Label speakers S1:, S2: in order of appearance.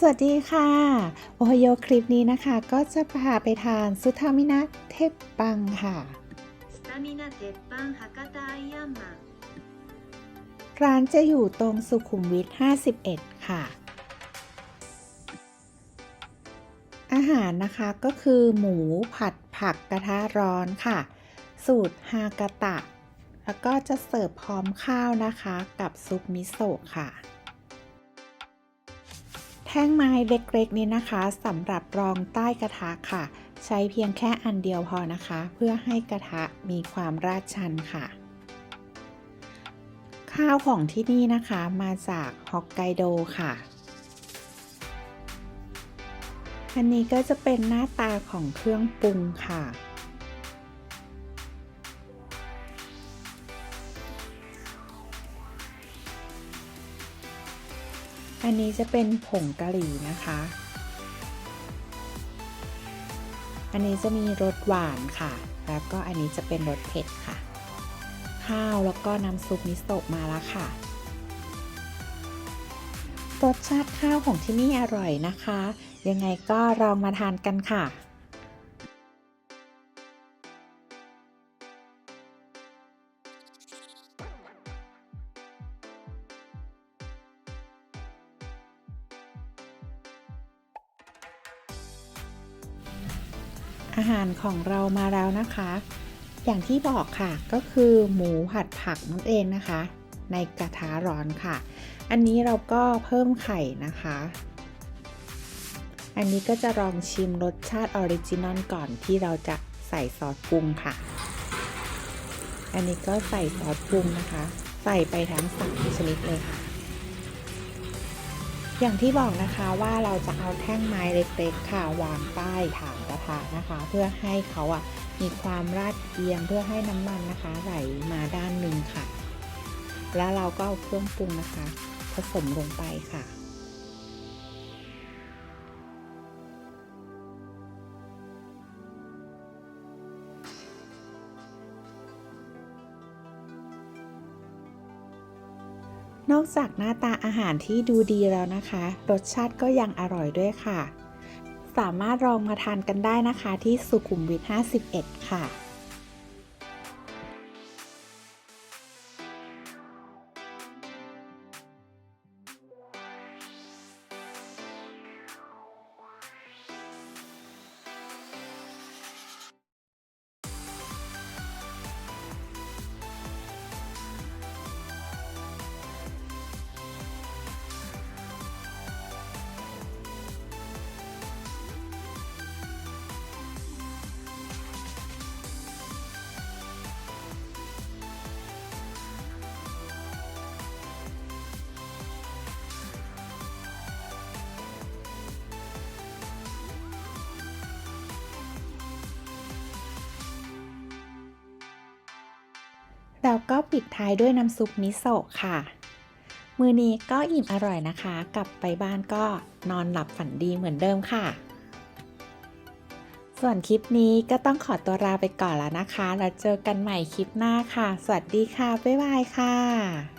S1: สวัสดีค่ะ โอโยคลิปนี้นะคะ ก็จะพาไปทานซุทามินะเทปปังค่ะร้านจะอยู่ตรงสุขุมวิท 51 ค่ะ อาหารนะคะก็คือหมูผัดผักกระทะร้อนค่ะ สูตรฮากาตะ แล้วก็จะเสิร์ฟพร้อมข้าวนะคะ กับซุปมิโซะค่ะ ท่งไม้เล็กๆนี้นะคะสำหรับรองใต้กระทะค่ะ ใช้เพียงแค่อันเดียวพอนะคะ เพื่อให้กระทะมีความราดชันค่ะ ข้าวของที่นี่นะคะมาจากฮอกไกโดค่ะ อันนี้ก็จะเป็นหน้าตาของเครื่องปรุงค่ะ อันนี้จะเป็นผงกะหรี่นะคะ อันนี้จะมีรสหวานค่ะ แล้วก็อันนี้จะเป็นรสเผ็ดค่ะ ข้าวแล้วก็น้ำซุปมิโซะมาแล้วค่ะ รสชาติข้าวของที่นี่อร่อยนะคะ ยังไงก็ลองมาทานกันค่ะ อาหารของเรามาแล้วนะคะ อย่างที่บอกค่ะก็คือหมูผัดผักนั่นเองนะคะ ในกระทะร้อนค่ะ อันนี้เราก็เพิ่มไข่นะคะ อันนี้ก็จะลองชิมรสชาติออริจินอลก่อนที่เราจะใส่ซอสปรุงค่ะ อันนี้ก็ใส่ซอสปรุงนะคะ ใส่ไปทั้งสามชนิดเลยค่ะ อย่างที่บอกนะคะว่าเราจะเอาแท่งไม้เล็กๆค่ะวางใต้ฐานกระทะนะคะ เพื่อให้เขาอะมีความราดเอียงเพื่อให้น้ำมันนะคะไหลมาด้านหนึ่งค่ะ แล้วเราก็เอาเครื่องปรุงนะคะ ผสมลงไปค่ะ นอกจากหน้าตาอาหารที่ดูดีแล้วนะคะ รสชาติก็ยังอร่อยด้วยค่ะ สามารถลองมาทานกันได้นะคะที่สุขุมวิท 51 ค่ะ แล้วก็ปิดท้ายด้วยน้ำซุปมิโซะค่ะ มือนี้ก็อิ่มอร่อยนะคะ กลับไปบ้านก็นอนหลับฝันดีเหมือนเดิมค่ะ ส่วนคลิปนี้ก็ต้องขอตัวลาไปก่อนแล้วนะคะ แล้วเจอกันใหม่คลิปหน้าค่ะ สวัสดีค่ะ บ๊ายบายค่ะ